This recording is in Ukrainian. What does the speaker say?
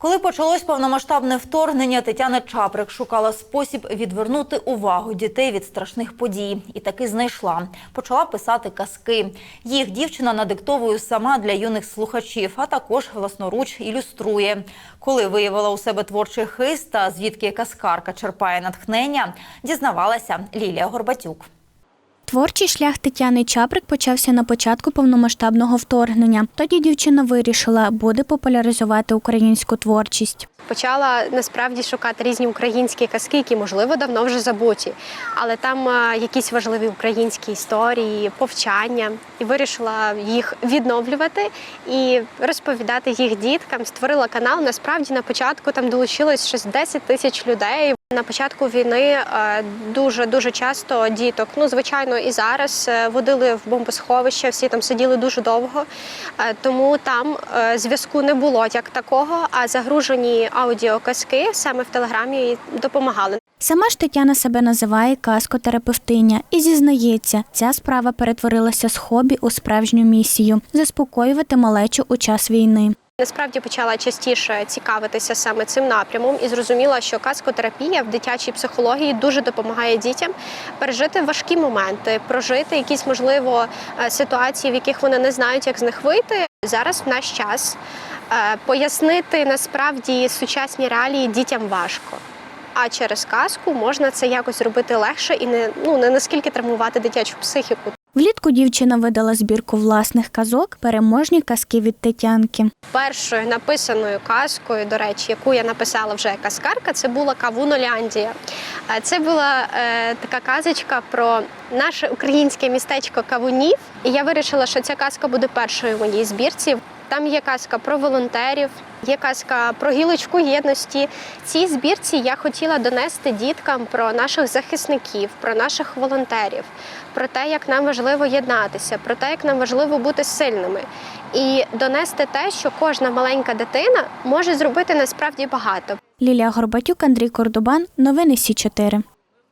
Коли почалось повномасштабне вторгнення, Тетяна Чаприк шукала спосіб відвернути увагу дітей від страшних подій. І таки знайшла. Почала писати казки. Їх дівчина надиктовує сама для юних слухачів, а також власноруч ілюструє. Коли виявила у себе творчий хист та звідки казкарка черпає натхнення, дізнавалася Лілія Горбатюк. Творчий шлях Тетяни Чаприк почався на початку повномасштабного вторгнення. Тоді дівчина вирішила буде популяризувати українську творчість. Почала насправді шукати різні українські казки, які можливо давно вже забуті, але там е, якісь важливі українські історії, повчання, і вирішила їх відновлювати і розповідати їх діткам. Створила канал. Насправді на початку там долучилось щось 10 тисяч людей. На початку війни дуже дуже часто діток, ну звичайно, і зараз е, водили в бомбосховище. Всі там сиділи дуже довго, Е, тому там е, зв'язку не було як такого. А загружені аудіоказки саме в телеграмі допомагали. Сама ж Тетяна себе називає каскотерапевтиня і зізнається, ця справа перетворилася з хобі у справжню місію заспокоювати малечу у час війни. Насправді почала частіше цікавитися саме цим напрямом і зрозуміла, що каскотерапія в дитячій психології дуже допомагає дітям пережити важкі моменти, прожити якісь можливо е, ситуації, в яких вони не знають, як з них вийти. Зараз в наш час е, пояснити насправді сучасні реалії дітям важко. А через казку можна це якось зробити легше і не ну не наскільки травмувати дитячу психіку. Влітку дівчина видала збірку власних казок Переможні казки від Тетянки. Першою написаною казкою, до речі, яку я написала вже як казкарка, це була Кавуноляндія. Е, Це була е, така казочка про наше українське містечко Кавунів. І я вирішила, що ця казка буде першою в моїй збірці. Там є казка про волонтерів, є казка про гілочку єдності. Цій збірці я хотіла донести діткам про наших захисників, про наших волонтерів, про те, як нам важливо єднатися, про те, як нам важливо бути сильними, і донести те, що кожна маленька дитина може зробити насправді багато. Лілія Горбатюк, Андрій Кордобан. Новини Сі 4